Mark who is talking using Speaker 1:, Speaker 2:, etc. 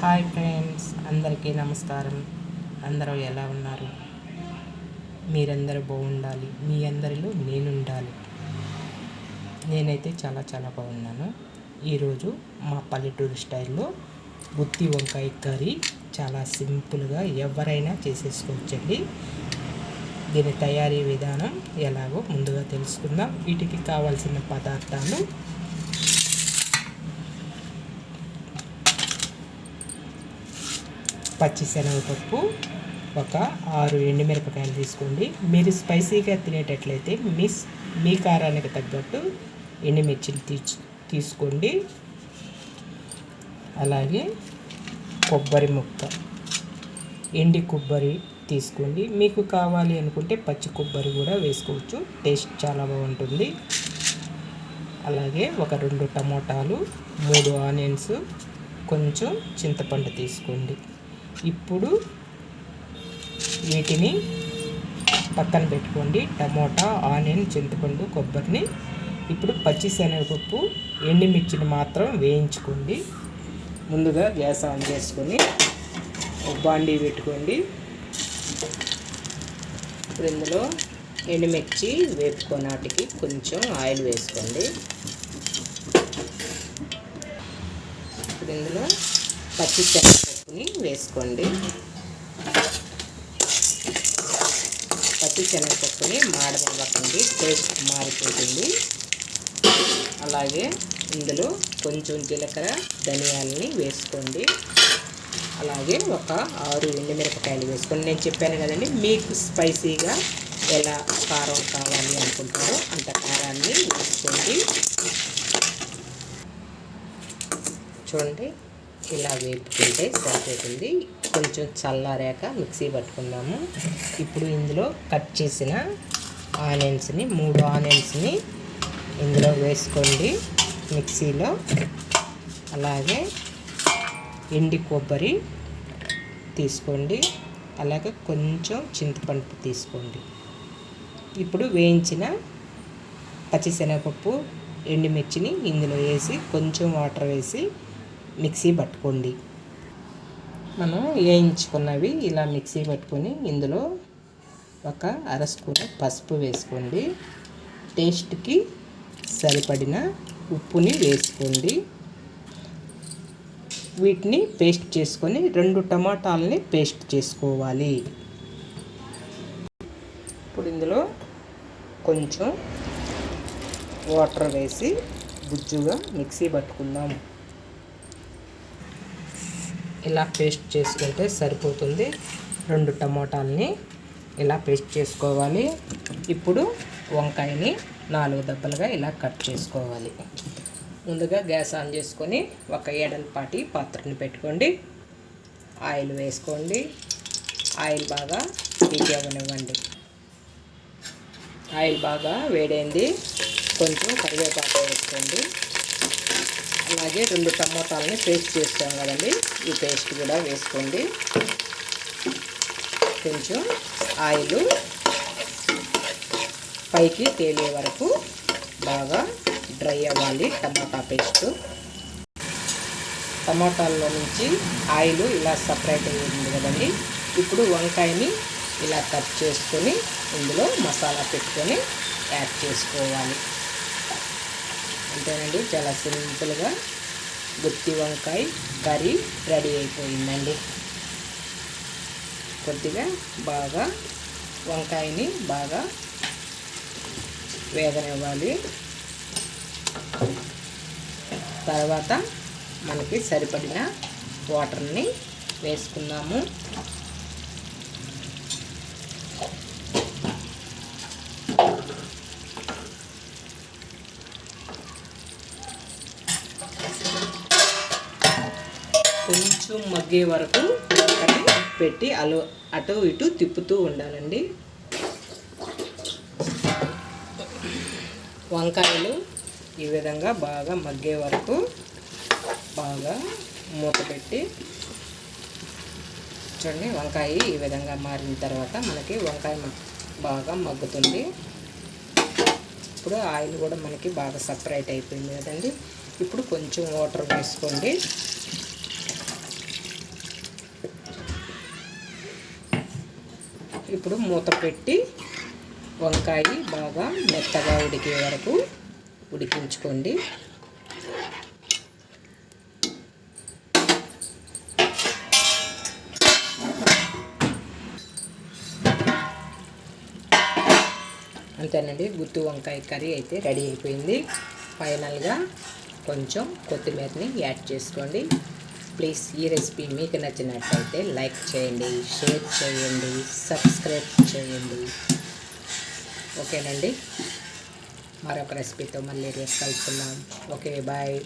Speaker 1: Hi friends అందరికీ నమస్కారం. అందరూ ఎలా ఉన్నారు? మీరందరూ బాగుండాలి. మీ అందరిలో నేను ఉండాలి నేనైతే చాలా చాలా బాగున్నాను. ఈరోజు మా పల్లెటూరు స్టైల్లో గుత్తి వంకాయ కర్రీ చాలా సింపుల్గా ఎవరైనా చేసేసుకోవచ్చండి. దీని తయారీ విధానం ఎలాగో ముందుగా తెలుసుకుందాం. వీటికి కావాల్సిన పదార్థాలు పచ్చిశనగపప్పు ఒక ఆరు ఎండుమిరపకాయలు తీసుకోండి. మీరు స్పైసీగా తినేటట్లయితే మీ మీ కారానికి తగ్గట్టు ఎండుమిర్చిని తీ తీసుకోండి. అలాగే కొబ్బరి ముక్క ఎండి కొబ్బరి తీసుకోండి. మీకు కావాలి అనుకుంటే పచ్చి కొబ్బరి కూడా వేసుకోవచ్చు. టేస్ట్ చాలా బాగుంటుంది. అలాగే ఒక రెండు టమోటాలు మూడు ఆనియన్స్ కొంచెం చింతపండు తీసుకోండి. ఇప్పుడు వీటిని పక్కన పెట్టుకోండి. టమోటా ఆనియన్ చింతపండు కొబ్బరిని. ఇప్పుడు పచ్చిశనగపప్పు ఎండుమిర్చిని మాత్రం వేయించుకోండి. ముందుగా గ్యాస్ ఆన్ చేసుకొని బాండీ పెట్టుకోండి. ఇప్పుడు ఇందులో ఎండుమిర్చి వేపుకోనాటికి కొంచెం ఆయిల్ వేసుకోండి. ఇప్పుడు ఇందులో పచ్చి శనగపప్పుని వేసుకోండి. పచ్చి శనగపప్పుని మాడనివ్వకండి టేస్ట్ మారిపోతుంది. అలాగే ఇందులో కొంచెం జీలకర్ర ధనియాలని వేసుకోండి. అలాగే ఒక ఆరు ఎండుమిరపకాయలు వేసుకోండి. నేను చెప్పాను కదండి మీకు స్పైసీగా ఎలా కారం కావాలి అనుకుంటారో అంత కారాన్ని వేసుకోండి. చూడండి ఇలా వేపుకుంటే సరిపోతుంది. కొంచెం చల్లారాక మిక్సీ పట్టుకుందాము. ఇప్పుడు ఇందులో కట్ చేసిన ఆనియన్స్ని మూడు ఆనియన్స్ని ఇందులో వేసుకోండి. మిక్సీలో అలాగే ఎండి కొబ్బరి తీసుకోండి. అలాగే కొంచెం చింతపండు తీసుకోండి. ఇప్పుడు వేయించిన పచ్చిశనగపప్పు ఎండుమిర్చిని ఇందులో వేసి కొంచెం వాటర్ వేసి మిక్సీ పట్టుకోండి. మనం వేయించుకున్నవి ఇలా మిక్సీ పట్టుకొని ఇందులో ఒక అర స్పూన్ పసుపు వేసుకోండి. టేస్ట్కి సరిపడిన ఉప్పుని వేసుకోండి. వీటిని పేస్ట్ చేసుకొని రెండు టమాటాలని పేస్ట్ చేసుకోవాలి. ఇప్పుడు ఇందులో కొంచెం వాటర్ వేసి గుజ్జుగా మిక్సీ పట్టుకుందాం. ఇలా పేస్ట్ చేసుకుంటే సరిపోతుంది. రెండు టమోటాలని ఇలా పేస్ట్ చేసుకోవాలి. ఇప్పుడు వంకాయని నాలుగు దెబ్బలుగా ఇలా కట్ చేసుకోవాలి. ముందుగా గ్యాస్ ఆన్ చేసుకొని ఒక ఏడలపాటి పాత్రని పెట్టుకోండి. ఆయిల్ వేసుకోండి. ఆయిల్ బాగా హీట్ అవ్వనివ్వండి. ఆయిల్ బాగా వేడైంది. కొంచెం కరివేపాకు వేసుకోండి. అలాగే రెండు టమోటాలని పేస్ట్ చేస్తాం కదండి. ఈ పేస్ట్ కూడా వేసుకోండి. కొంచెం ఆయిల్ పైకి తేలే వరకు బాగా డ్రై అవ్వాలి టమాటా పేస్ట్. టమాటాల్లో నుంచి ఆయిల్ ఇలా సపరేట్ అయ్యింది కదండి. ఇప్పుడు వంకాయని ఇలా కట్ చేసుకొని ఇందులో మసాలా పెట్టుకొని యాడ్ చేసుకోవాలి. అంతేనండి. చాలా సింపుల్గా గుత్తి వంకాయ కర్రీ రెడీ అయిపోయిందండి. కొద్దిగా బాగా వంకాయని బాగా వేగనివ్వాలి. తర్వాత మనకి సరిపడిన వాటర్ని వేసుకుందాము. కొంచెం మగ్గే వరకు పెట్టి అలో అటు ఇటు తిప్పుతూ ఉండాలండి. వంకాయలు ఈ విధంగా బాగా మగ్గే వరకు బాగా మూత పెట్టి చూడండి వంకాయ ఈ విధంగా మారిన తర్వాత మనకి వంకాయ బాగా మగ్గుతుంది. ఇప్పుడు ఆయిల్ కూడా మనకి బాగా సపరేట్ అయిపోయింది కదండి. ఇప్పుడు కొంచెం వాటర్ వేసుకోండి. ఇప్పుడు మూత పెట్టి వంకాయ బాగా మెత్తగా ఉడికే వరకు ఉడికించుకోండి. అంతేనండి గుత్తి వంకాయ కర్రీ అయితే రెడీ అయిపోయింది. ఫైనల్గా కొంచెం కొత్తిమీరని యాడ్ చేసుకోండి. ప్లీజ్ ఈ రెసిపీ మీకు నచ్చినట్లయితే లైక్ చేయండి షేర్ చేయండి సబ్స్క్రైబ్ చేయండి. ఓకేనండి? మరొక రెసిపీతో మళ్ళీ రేపు కలుసుకుందాం. Okay bye.